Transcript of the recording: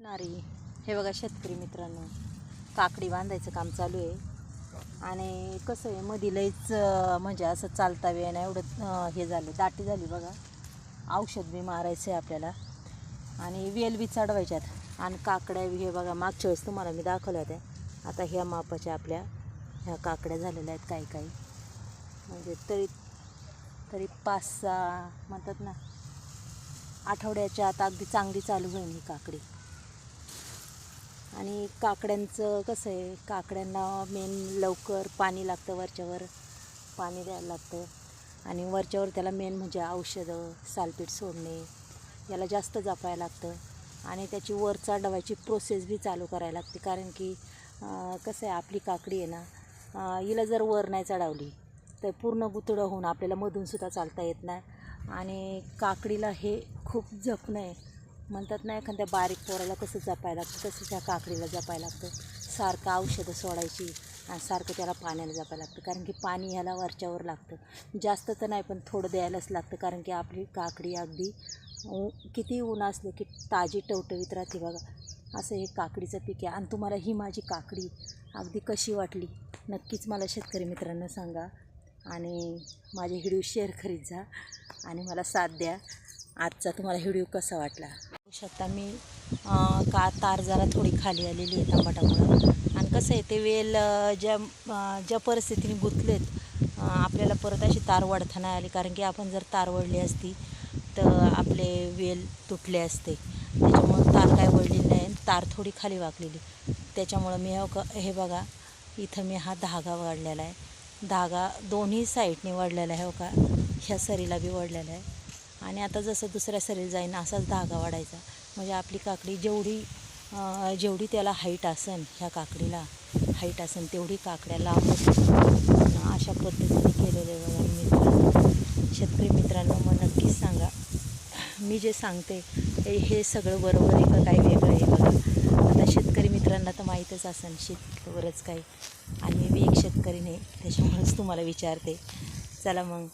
नारी. हे बघा शेतकरी मित्रांनो काकडी बांधायचं काम चालू आहे. आणि कसं आहे मधी लईच म्हणजे असं चालता वेळ नाही एवढं हे झालं दाटी झाली बघा. औषध बी मारायचं आहे आपल्याला. आणि वेल बी चढवायच्यात. आणि काकड्या हे बघा मागच्या वेळेस तुम्हाला मी दाखवल्या होत्या. आता ह्या मापाच्या आपल्या ह्या काकड्या झालेल्या आहेत काही काही. म्हणजे तरी तरी पाच सहा म्हणतात ना आठवड्याच्या आता अगदी चांगली चालू होईल ही काकडी. आणि काकड्यांचं कसं आहे? काकड्यांना मेन लवकर पाणी लागतं वरच्यावर पाणी द्यायला लागतं. आणि वरच्यावर त्याला मेन म्हणजे औषधं सालपीठ सोडणे याला जास्त जपायला लागतं. आणि त्याची वर चढवायची प्रोसेस बी चालू करायला लागते. कारण की कसं आहे आपली काकडी आहे ना हिला जर वर नाही चढवली तर पूर्ण गुतडं होऊन आपल्याला मधूनसुद्धा चालता येत नाही. आणि काकडीला हे खूप जपणं आहे. म्हणतात ना एखाद्या बारीक पोराला कसं जपायला लागतं तसं त्या काकडीला जपायला लागतं. सारखं औषधं सोडायची आणि सारखं त्याला पाण्याला जपायला लागतं. कारण की पाणी ह्याला वरच्यावर लागतं. जास्त तर नाही पण थोडं द्यायलाच लागतं. कारण की आपली काकडी अगदी किती ऊन असलं की ताजी टवटवीत राहते बघा. असं हे काकडीचं पीक आहे. आणि तुम्हाला ही माझी काकडी अगदी कशी वाटली नक्कीच मला शेतकरी मित्रांना सांगा. आणि माझे व्हिडिओ शेअर करीत जा आणि मला साथ द्या. आजचा तुम्हाला व्हिडिओ कसा वाटला? शकता. मी का तार जरा थोडी खाली आलेली आहे तांबाटामुळं. आणि कसं आहे ते वेल ज्या ज्या परिस्थितीने गुंतलेत आपल्याला परत अशी तार वाढताना आली. कारण की आपण जर तार वळली असती तर आपले वेल तुटले असते. त्याच्यामुळं तार काय वळलेली नाही तार थोडी खाली वाकलेली. त्याच्यामुळं मी हो हे बघा इथं मी हा धागा वाढलेला आहे. धागा दोन्ही साईडने वाढलेला आहे हो का? ह्या सरीला बी वाढलेला आहे. आणि आता जसं दुसऱ्या सरीला जाईन असाच धागा वाढायचा. म्हणजे आपली काकडी जेवढी जेवढी त्याला हाईट असेल ह्या काकडीला हाईट असेल तेवढी काकड्या लांब अशा पद्धतीने केलेले बघा मित्रांनो शेतकरी मित्रांनो मग नक्कीच सांगा. मी जे सांगते हे हे सगळं बरोबर आहे का? काही वेगळं आहे बघा. आता शेतकरी मित्रांना तर माहीतच असेल शेतीतलं काही. आणि मी एक शेतकरी नाही त्याच्यामुळेच तुम्हाला विचारते. चला मग.